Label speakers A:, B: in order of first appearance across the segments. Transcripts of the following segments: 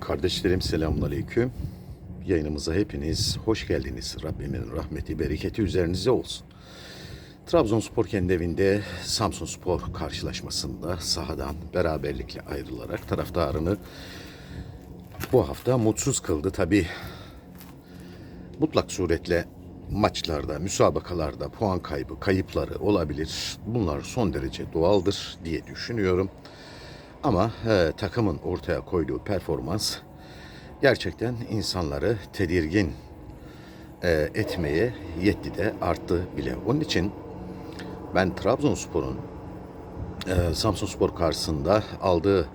A: Kardeşlerim selamünaleyküm. Yayınımıza hepiniz hoş geldiniz. Rabbimin rahmeti, bereketi üzerinize olsun. Trabzonspor kendi evinde Samsunspor karşılaşmasında sahadan beraberlikle ayrılarak taraftarını bu hafta mutsuz kıldı. Tabi mutlak suretle maçlarda, müsabakalarda puan kaybı, kayıpları olabilir. Bunlar son derece doğaldır diye düşünüyorum. Ama e, takımın ortaya koyduğu performans gerçekten insanları tedirgin e, etmeye yetti de arttı bile. Onun için ben Trabzonspor'un e, Samsunspor karşısında aldığı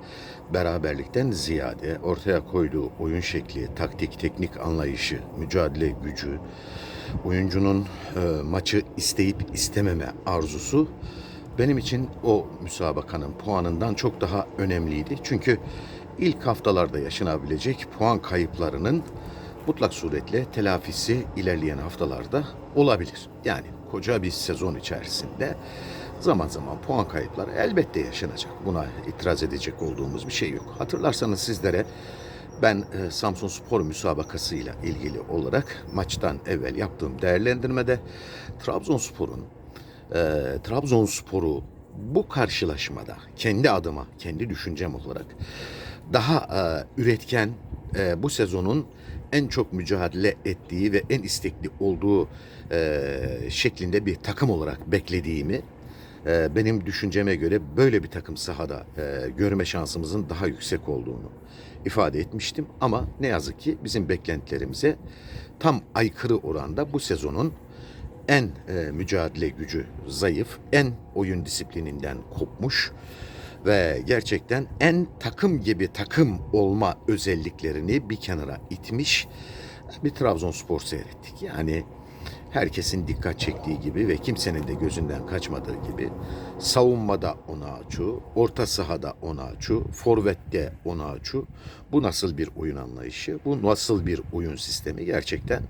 A: beraberlikten ziyade ortaya koyduğu oyun şekli, taktik, teknik anlayışı, mücadele gücü, oyuncunun e, maçı isteyip istememe arzusu benim için o müsabakanın puanından çok daha önemliydi. Çünkü ilk haftalarda yaşanabilecek puan kayıplarının mutlak suretle telafisi ilerleyen haftalarda olabilir. Yani koca bir sezon içerisinde zaman zaman puan kayıpları elbette yaşanacak. Buna itiraz edecek olduğumuz bir şey yok. Hatırlarsanız sizlere ben e, Samsun Spor müsabakasıyla ilgili olarak maçtan evvel yaptığım değerlendirmede Trabzonspor'un e, Trabzonspor'u bu karşılaşmada kendi adıma, kendi düşüncem olarak daha e, üretken e, bu sezonun en çok mücadele ettiği ve en istekli olduğu e, şeklinde bir takım olarak beklediğimi e, benim düşünceme göre böyle bir takım sahada e, görme şansımızın daha yüksek olduğunu ifade etmiştim. Ama ne yazık ki bizim beklentilerimize tam aykırı oranda bu sezonun en e, mücadele gücü zayıf, en oyun disiplininden kopmuş ve gerçekten en takım gibi takım olma özelliklerini bir kenara itmiş bir Trabzonspor seyrettik. Yani herkesin dikkat çektiği gibi ve kimsenin de gözünden kaçmadığı gibi savunmada Onaçu, orta sahada Onaçu, forvette Onaçu. Bu nasıl bir oyun anlayışı, bu nasıl bir oyun sistemi gerçekten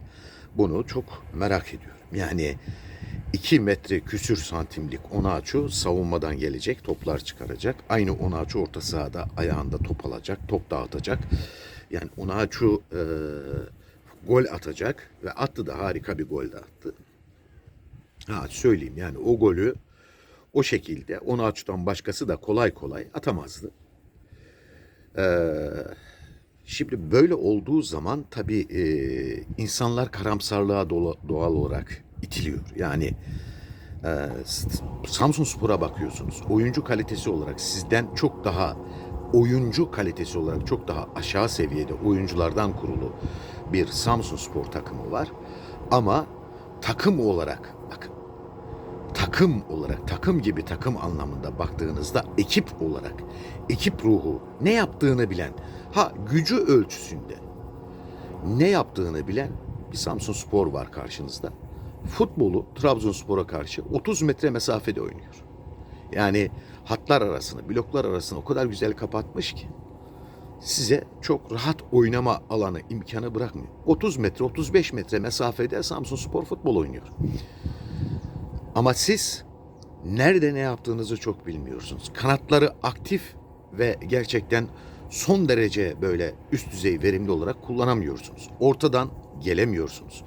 A: bunu çok merak ediyorum. Yani 2 metre küsür santimlik Onaçu savunmadan gelecek, toplar çıkaracak. Aynı Onaçu orta sahada ayağında top alacak, top dağıtacak. Yani Onaçu e, gol atacak ve attı da harika bir gol de attı. Ha söyleyeyim yani o golü o şekilde Onaçu'dan başkası da kolay kolay atamazdı. Ee, şimdi böyle olduğu zaman tabii e, insanlar karamsarlığa dola- doğal olarak itiliyor. Yani e, Samsun Spor'a bakıyorsunuz. Oyuncu kalitesi olarak sizden çok daha oyuncu kalitesi olarak çok daha aşağı seviyede oyunculardan kurulu bir Samsun Spor takımı var. Ama takım olarak bakın takım olarak takım gibi takım anlamında baktığınızda ekip olarak ekip ruhu ne yaptığını bilen ha gücü ölçüsünde ne yaptığını bilen bir Samsun Spor var karşınızda. Futbolu Trabzonspor'a karşı 30 metre mesafede oynuyor. Yani hatlar arasını, bloklar arasını o kadar güzel kapatmış ki size çok rahat oynama alanı imkanı bırakmıyor. 30 metre, 35 metre mesafede Samsun Spor futbol oynuyor. Ama siz nerede ne yaptığınızı çok bilmiyorsunuz. Kanatları aktif ve gerçekten son derece böyle üst düzey verimli olarak kullanamıyorsunuz. Ortadan gelemiyorsunuz.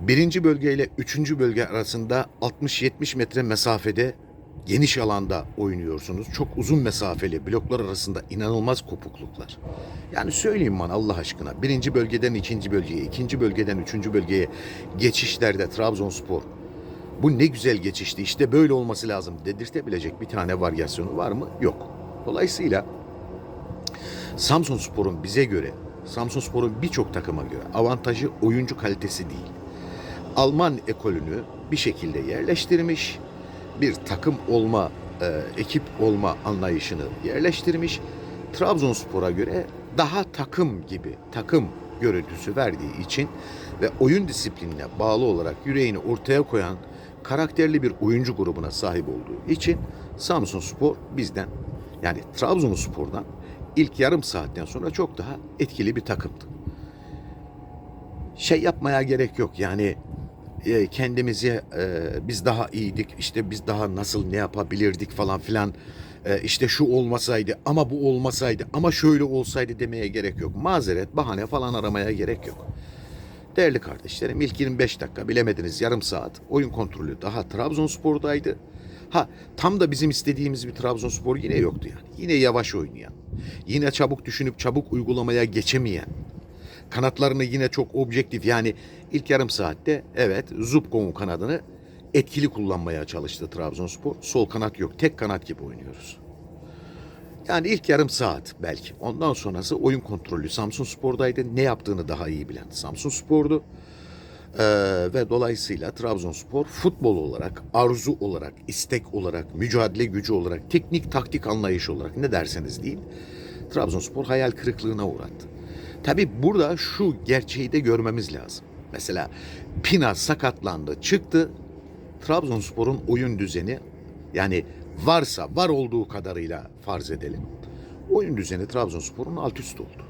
A: Birinci bölge ile üçüncü bölge arasında 60-70 metre mesafede geniş alanda oynuyorsunuz. Çok uzun mesafeli bloklar arasında inanılmaz kopukluklar. Yani söyleyeyim bana Allah aşkına. Birinci bölgeden ikinci bölgeye, ikinci bölgeden üçüncü bölgeye geçişlerde Trabzonspor bu ne güzel geçişti işte böyle olması lazım dedirtebilecek bir tane varyasyonu var mı? Yok. Dolayısıyla Samsun Spor'un bize göre, Samsun Spor'un birçok takıma göre avantajı oyuncu kalitesi değil. Alman ekolünü bir şekilde yerleştirmiş, bir takım olma, e, ekip olma anlayışını yerleştirmiş. Trabzonspor'a göre daha takım gibi, takım görüntüsü verdiği için ve oyun disiplinine bağlı olarak yüreğini ortaya koyan karakterli bir oyuncu grubuna sahip olduğu için Samsun Spor bizden yani Trabzonspor'dan ilk yarım saatten sonra çok daha etkili bir takımdı. Şey yapmaya gerek yok yani kendimizi e, biz daha iyiydik işte biz daha nasıl ne yapabilirdik falan filan e, işte şu olmasaydı ama bu olmasaydı ama şöyle olsaydı demeye gerek yok. Mazeret, bahane falan aramaya gerek yok. Değerli kardeşlerim ilk 25 dakika bilemediniz yarım saat oyun kontrolü daha Trabzonspor'daydı. Ha tam da bizim istediğimiz bir Trabzonspor yine yoktu yani. Yine yavaş oynayan. Yine çabuk düşünüp çabuk uygulamaya geçemeyen. Kanatlarını yine çok objektif yani ilk yarım saatte evet Zubkov'un kanadını etkili kullanmaya çalıştı Trabzonspor. Sol kanat yok tek kanat gibi oynuyoruz. Yani ilk yarım saat belki. Ondan sonrası oyun kontrolü Samsun Spor'daydı. Ne yaptığını daha iyi bilen Samsun Spor'du. Ee, ve dolayısıyla Trabzonspor futbol olarak, arzu olarak, istek olarak, mücadele gücü olarak, teknik taktik anlayış olarak ne derseniz deyin Trabzonspor hayal kırıklığına uğrattı. Tabi burada şu gerçeği de görmemiz lazım. Mesela Pina sakatlandı, çıktı. Trabzonspor'un oyun düzeni yani varsa var olduğu kadarıyla farz edelim. Oyun düzeni Trabzonspor'un alt üst oldu.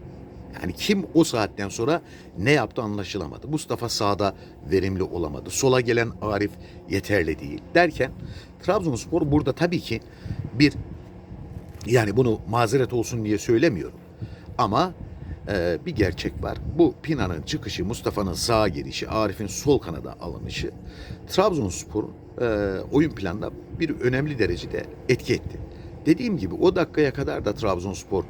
A: Yani kim o saatten sonra ne yaptı anlaşılamadı. Mustafa sağda verimli olamadı. Sola gelen Arif yeterli değil derken Trabzonspor burada tabii ki bir yani bunu mazeret olsun diye söylemiyorum. Ama e, bir gerçek var. Bu Pina'nın çıkışı, Mustafa'nın sağa girişi, Arif'in sol kanada alınışı Trabzonspor'un e, oyun planına bir önemli derecede etki etti. Dediğim gibi o dakikaya kadar da Trabzonspor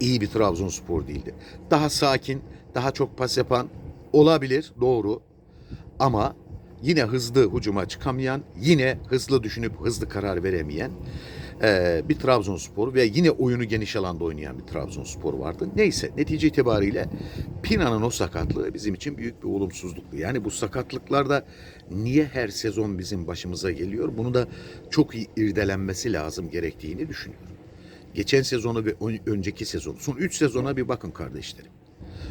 A: iyi bir Trabzonspor değildi. Daha sakin, daha çok pas yapan olabilir, doğru. Ama yine hızlı hücuma çıkamayan, yine hızlı düşünüp hızlı karar veremeyen e, bir Trabzonspor ve yine oyunu geniş alanda oynayan bir Trabzonspor vardı. Neyse netice itibariyle Pina'nın o sakatlığı bizim için büyük bir olumsuzluktu. Yani bu sakatlıklarda niye her sezon bizim başımıza geliyor? Bunu da çok iyi irdelenmesi lazım gerektiğini düşünüyorum. Geçen sezonu ve ön- önceki sezon, son 3 sezona bir bakın kardeşlerim.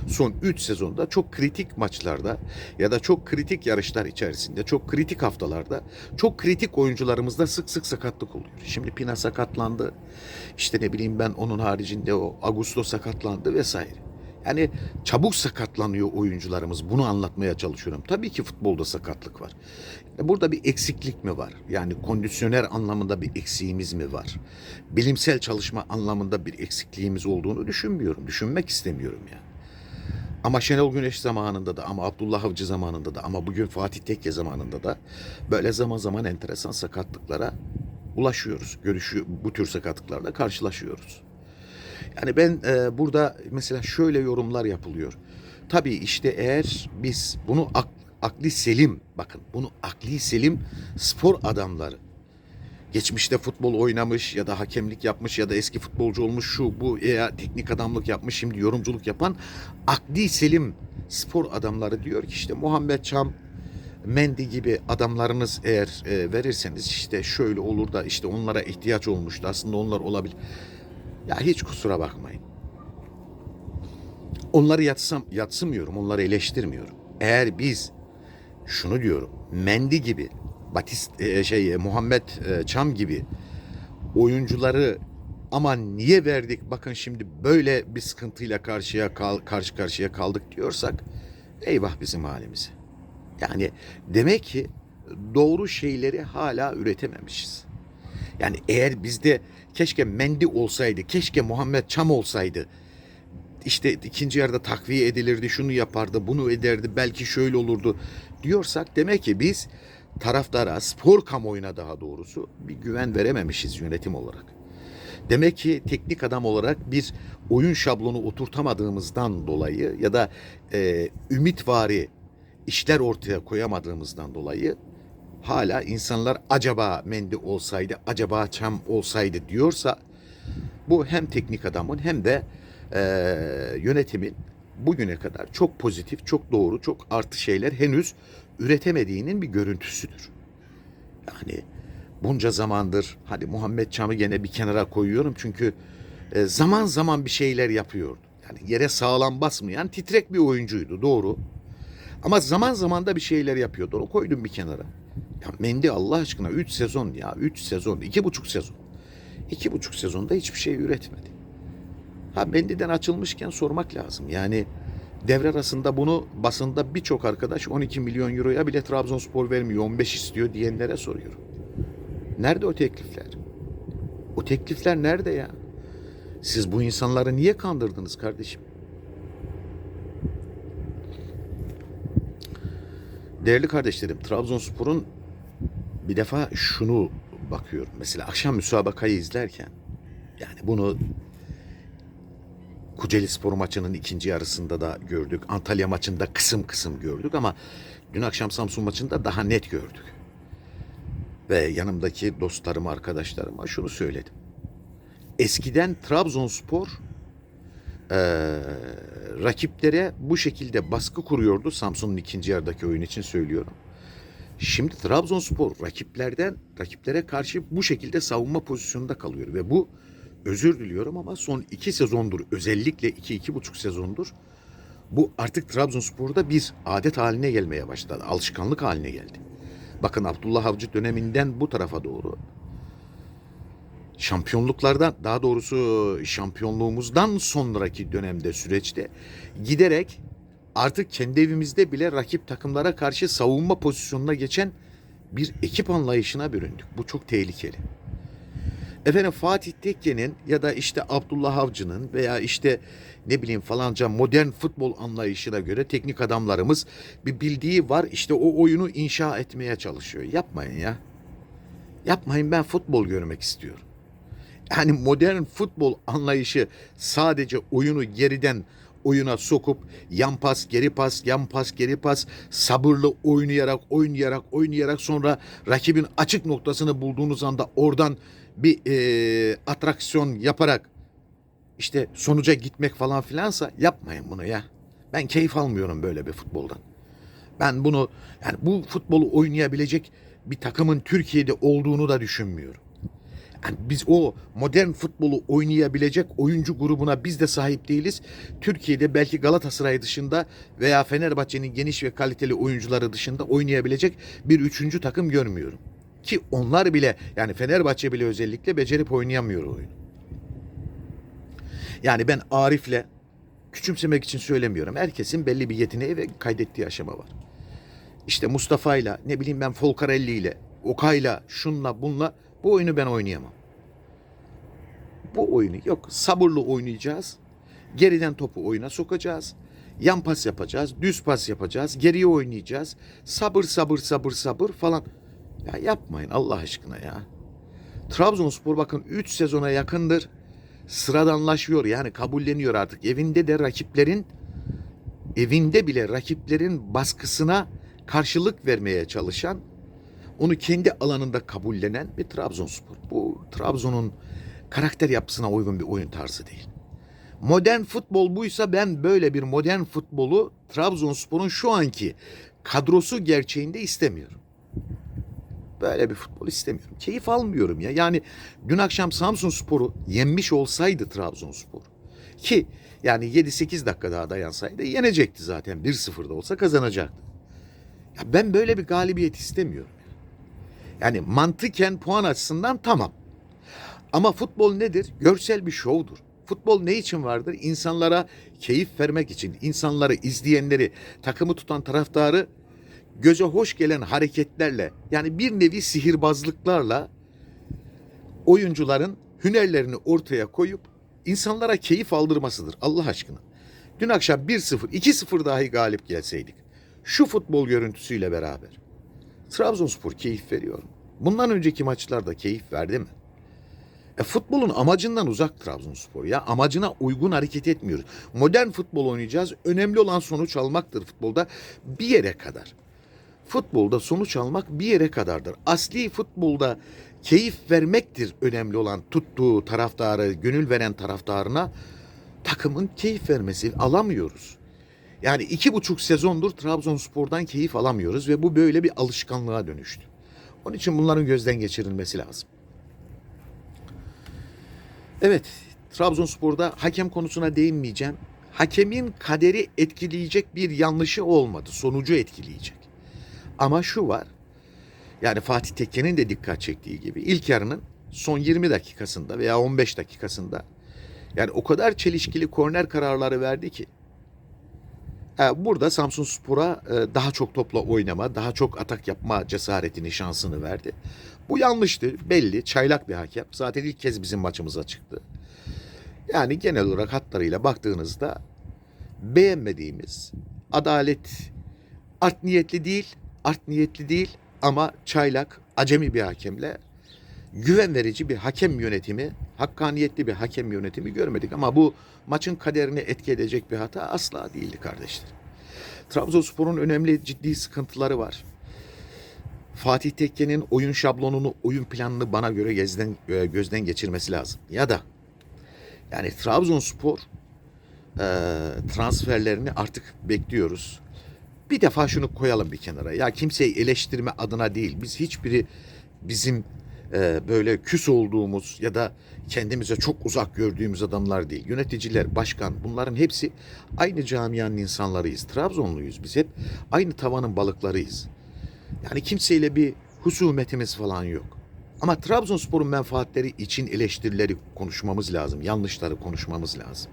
A: Son 3 sezonda çok kritik maçlarda ya da çok kritik yarışlar içerisinde, çok kritik haftalarda, çok kritik oyuncularımızda sık sık sakatlık oluyor. Şimdi Pina sakatlandı. İşte ne bileyim ben onun haricinde o Augusto sakatlandı vesaire. Yani çabuk sakatlanıyor oyuncularımız. Bunu anlatmaya çalışıyorum. Tabii ki futbolda sakatlık var. Burada bir eksiklik mi var? Yani kondisyoner anlamında bir eksiğimiz mi var? Bilimsel çalışma anlamında bir eksikliğimiz olduğunu düşünmüyorum. Düşünmek istemiyorum yani. Ama Şenol Güneş zamanında da ama Abdullah Avcı zamanında da ama bugün Fatih Tekke zamanında da böyle zaman zaman enteresan sakatlıklara ulaşıyoruz. Görüşü bu tür sakatlıklarla karşılaşıyoruz. Yani ben e, burada mesela şöyle yorumlar yapılıyor. Tabii işte eğer biz bunu ak- akli selim bakın bunu akli selim spor adamları geçmişte futbol oynamış ya da hakemlik yapmış ya da eski futbolcu olmuş şu bu ya teknik adamlık yapmış şimdi yorumculuk yapan akli selim spor adamları diyor ki işte Muhammed Çam Mendy gibi adamlarınız eğer e, verirseniz işte şöyle olur da işte onlara ihtiyaç olmuştu aslında onlar olabilir. Ya hiç kusura bakmayın. Onları yatsam, yatsımıyorum, onları eleştirmiyorum. Eğer biz şunu diyorum, Mendy gibi, Batist e, şey e, Muhammed e, Çam gibi oyuncuları ama niye verdik? Bakın şimdi böyle bir sıkıntıyla karşıya kal, karşı karşıya kaldık diyorsak eyvah bizim halimize. Yani demek ki doğru şeyleri hala üretememişiz. Yani eğer bizde keşke Mendi olsaydı, keşke Muhammed Çam olsaydı, işte ikinci yarıda takviye edilirdi, şunu yapardı, bunu ederdi, belki şöyle olurdu diyorsak demek ki biz taraftara, spor kamuoyuna daha doğrusu bir güven verememişiz yönetim olarak. Demek ki teknik adam olarak bir oyun şablonu oturtamadığımızdan dolayı ya da e, ümitvari işler ortaya koyamadığımızdan dolayı hala insanlar acaba Mendi olsaydı, acaba Çam olsaydı diyorsa bu hem teknik adamın hem de e, yönetimin bugüne kadar çok pozitif, çok doğru, çok artı şeyler henüz üretemediğinin bir görüntüsüdür. Yani bunca zamandır hadi Muhammed Çam'ı gene bir kenara koyuyorum çünkü e, zaman zaman bir şeyler yapıyordu. Yani yere sağlam basmayan titrek bir oyuncuydu doğru. Ama zaman zaman da bir şeyler yapıyordu. Onu koydum bir kenara. Ya Mendi Allah aşkına 3 sezon ya 3 sezon 2,5 sezon. 2,5 sezonda hiçbir şey üretmedi. Ha Mendy'den açılmışken sormak lazım. Yani devre arasında bunu basında birçok arkadaş 12 milyon euroya bile Trabzonspor vermiyor 15 istiyor diyenlere soruyorum. Nerede o teklifler? O teklifler nerede ya? Siz bu insanları niye kandırdınız kardeşim? Değerli kardeşlerim, Trabzonspor'un bir defa şunu bakıyorum. Mesela akşam müsabakayı izlerken yani bunu Kocaeli Spor maçının ikinci yarısında da gördük. Antalya maçında kısım kısım gördük ama dün akşam Samsun maçında daha net gördük. Ve yanımdaki dostlarıma, arkadaşlarıma şunu söyledim. Eskiden Trabzonspor eee rakiplere bu şekilde baskı kuruyordu. Samsun'un ikinci yarıdaki oyun için söylüyorum. Şimdi Trabzonspor rakiplerden rakiplere karşı bu şekilde savunma pozisyonunda kalıyor ve bu özür diliyorum ama son iki sezondur özellikle iki iki buçuk sezondur bu artık Trabzonspor'da bir adet haline gelmeye başladı. Alışkanlık haline geldi. Bakın Abdullah Avcı döneminden bu tarafa doğru şampiyonluklardan daha doğrusu şampiyonluğumuzdan sonraki dönemde süreçte giderek artık kendi evimizde bile rakip takımlara karşı savunma pozisyonuna geçen bir ekip anlayışına büründük. Bu çok tehlikeli. Efendim Fatih Tekke'nin ya da işte Abdullah Avcı'nın veya işte ne bileyim falanca modern futbol anlayışına göre teknik adamlarımız bir bildiği var işte o oyunu inşa etmeye çalışıyor. Yapmayın ya. Yapmayın ben futbol görmek istiyorum. Yani modern futbol anlayışı sadece oyunu geriden oyuna sokup yan pas, geri pas, yan pas, geri pas sabırlı oynayarak, oynayarak, oynayarak sonra rakibin açık noktasını bulduğunuz anda oradan bir eee, atraksiyon yaparak işte sonuca gitmek falan filansa yapmayın bunu ya. Ben keyif almıyorum böyle bir futboldan. Ben bunu yani bu futbolu oynayabilecek bir takımın Türkiye'de olduğunu da düşünmüyorum. Yani biz o modern futbolu oynayabilecek oyuncu grubuna biz de sahip değiliz. Türkiye'de belki Galatasaray dışında veya Fenerbahçe'nin geniş ve kaliteli oyuncuları dışında oynayabilecek bir üçüncü takım görmüyorum. Ki onlar bile yani Fenerbahçe bile özellikle becerip oynayamıyor oyunu. Yani ben Arif'le küçümsemek için söylemiyorum. Herkesin belli bir yeteneği ve kaydettiği aşama var. İşte Mustafa'yla ne bileyim ben Folcarelli ile Okay'la şunla bunla bu oyunu ben oynayamam. Bu oyunu yok. Sabırlı oynayacağız. Geriden topu oyuna sokacağız. Yan pas yapacağız. Düz pas yapacağız. Geriye oynayacağız. Sabır sabır sabır sabır falan. Ya yapmayın Allah aşkına ya. Trabzonspor bakın 3 sezona yakındır sıradanlaşıyor yani kabulleniyor artık. Evinde de rakiplerin evinde bile rakiplerin baskısına karşılık vermeye çalışan onu kendi alanında kabullenen bir Trabzonspor. Bu Trabzon'un karakter yapısına uygun bir oyun tarzı değil. Modern futbol buysa ben böyle bir modern futbolu Trabzonspor'un şu anki kadrosu gerçeğinde istemiyorum. Böyle bir futbol istemiyorum. Keyif almıyorum ya. Yani dün akşam Samsun Spor'u yenmiş olsaydı Trabzonspor ki yani 7-8 dakika daha dayansaydı yenecekti zaten. 1-0'da olsa kazanacaktı. Ya ben böyle bir galibiyet istemiyorum. Yani mantıken puan açısından tamam. Ama futbol nedir? Görsel bir şovdur. Futbol ne için vardır? İnsanlara keyif vermek için, insanları, izleyenleri, takımı tutan taraftarı göze hoş gelen hareketlerle yani bir nevi sihirbazlıklarla oyuncuların hünerlerini ortaya koyup insanlara keyif aldırmasıdır Allah aşkına. Dün akşam 1-0, 2-0 dahi galip gelseydik şu futbol görüntüsüyle beraber Trabzonspor keyif veriyor mu? Bundan önceki maçlarda keyif verdi mi? E, futbolun amacından uzak Trabzonspor ya. Amacına uygun hareket etmiyoruz. Modern futbol oynayacağız. Önemli olan sonuç almaktır futbolda bir yere kadar. Futbolda sonuç almak bir yere kadardır. Asli futbolda keyif vermektir önemli olan tuttuğu taraftarı, gönül veren taraftarına takımın keyif vermesi alamıyoruz. Yani iki buçuk sezondur Trabzonspor'dan keyif alamıyoruz ve bu böyle bir alışkanlığa dönüştü. Onun için bunların gözden geçirilmesi lazım. Evet, Trabzonspor'da hakem konusuna değinmeyeceğim. Hakemin kaderi etkileyecek bir yanlışı olmadı, sonucu etkileyecek. Ama şu var, yani Fatih Tekke'nin de dikkat çektiği gibi ilk yarının son 20 dakikasında veya 15 dakikasında yani o kadar çelişkili korner kararları verdi ki Burada Samsun Spor'a e, daha çok topla oynama, daha çok atak yapma cesaretini, şansını verdi. Bu yanlıştı, belli. Çaylak bir hakem. Zaten ilk kez bizim maçımıza çıktı. Yani genel olarak hatlarıyla baktığınızda beğenmediğimiz adalet art niyetli değil, art niyetli değil ama çaylak, acemi bir hakemle güven verici bir hakem yönetimi, hakkaniyetli bir hakem yönetimi görmedik. Ama bu maçın kaderini etki edecek bir hata asla değildi kardeşler. Trabzonspor'un önemli ciddi sıkıntıları var. Fatih Tekke'nin oyun şablonunu, oyun planını bana göre gözden, e, gözden geçirmesi lazım. Ya da yani Trabzonspor e, transferlerini artık bekliyoruz. Bir defa şunu koyalım bir kenara. Ya kimseyi eleştirme adına değil. Biz hiçbiri bizim e, böyle küs olduğumuz ya da kendimize çok uzak gördüğümüz adamlar değil. Yöneticiler, başkan bunların hepsi aynı camianın insanlarıyız. Trabzonluyuz biz hep. Aynı tavanın balıklarıyız. Yani kimseyle bir husumetimiz falan yok. Ama Trabzonspor'un menfaatleri için eleştirileri konuşmamız lazım. Yanlışları konuşmamız lazım.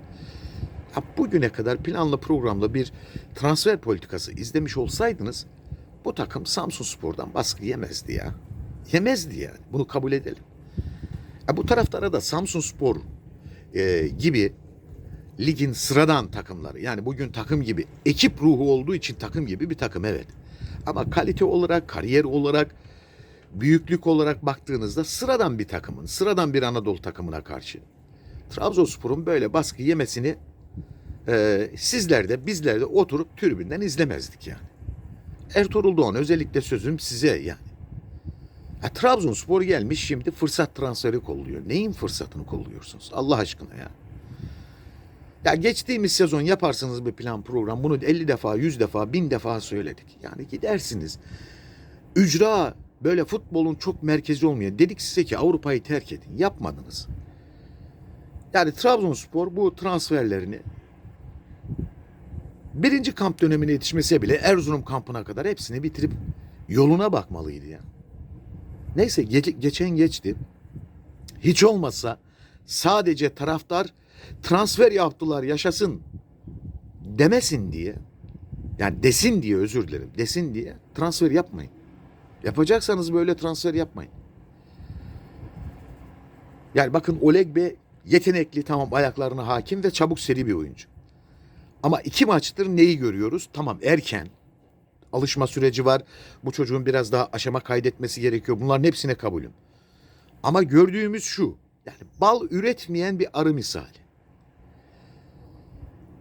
A: Ya bugüne kadar planlı programlı bir transfer politikası izlemiş olsaydınız bu takım Samsun Spor'dan baskı yemezdi ya. Yemezdi yani. Bunu kabul edelim. Ya bu taraftara da Samsun Spor e, gibi ligin sıradan takımları yani bugün takım gibi ekip ruhu olduğu için takım gibi bir takım evet. Ama kalite olarak, kariyer olarak, büyüklük olarak baktığınızda sıradan bir takımın, sıradan bir Anadolu takımına karşı Trabzonspor'un böyle baskı yemesini e, sizler de bizler de oturup tribünden izlemezdik yani. Ertuğrul Doğan özellikle sözüm size yani. Ya, Trabzonspor gelmiş şimdi fırsat transferi kolluyor. Neyin fırsatını kolluyorsunuz Allah aşkına ya? Ya geçtiğimiz sezon yaparsınız bir plan program. Bunu 50 defa, 100 defa, 1000 defa söyledik. Yani gidersiniz. Ücra böyle futbolun çok merkezi olmayan. Dedik size ki Avrupa'yı terk edin. Yapmadınız. Yani Trabzonspor bu transferlerini birinci kamp dönemine yetişmese bile Erzurum kampına kadar hepsini bitirip yoluna bakmalıydı ya. Neyse ge- geçen geçti. Hiç olmazsa sadece taraftar transfer yaptılar yaşasın demesin diye yani desin diye özür dilerim desin diye transfer yapmayın. Yapacaksanız böyle transfer yapmayın. Yani bakın Oleg Bey yetenekli tamam ayaklarına hakim ve çabuk seri bir oyuncu. Ama iki maçtır neyi görüyoruz? Tamam erken. Alışma süreci var. Bu çocuğun biraz daha aşama kaydetmesi gerekiyor. Bunların hepsine kabulüm. Ama gördüğümüz şu. Yani bal üretmeyen bir arı misali.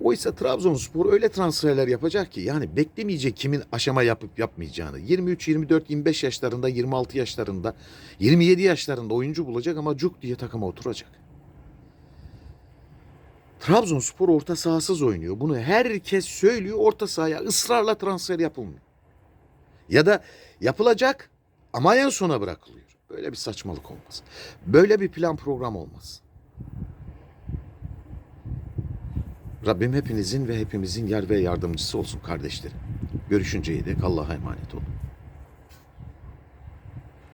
A: Oysa Trabzonspor öyle transferler yapacak ki yani beklemeyecek kimin aşama yapıp yapmayacağını. 23, 24, 25 yaşlarında, 26 yaşlarında, 27 yaşlarında oyuncu bulacak ama cuk diye takıma oturacak. Trabzonspor orta sahasız oynuyor. Bunu herkes söylüyor. Orta sahaya ısrarla transfer yapılmıyor. Ya da yapılacak ama en sona bırakılıyor. Böyle bir saçmalık olmaz. Böyle bir plan program olmaz. Rabbim hepinizin ve hepimizin yar ve yardımcısı olsun kardeşlerim. Görüşünceye dek Allah'a emanet olun.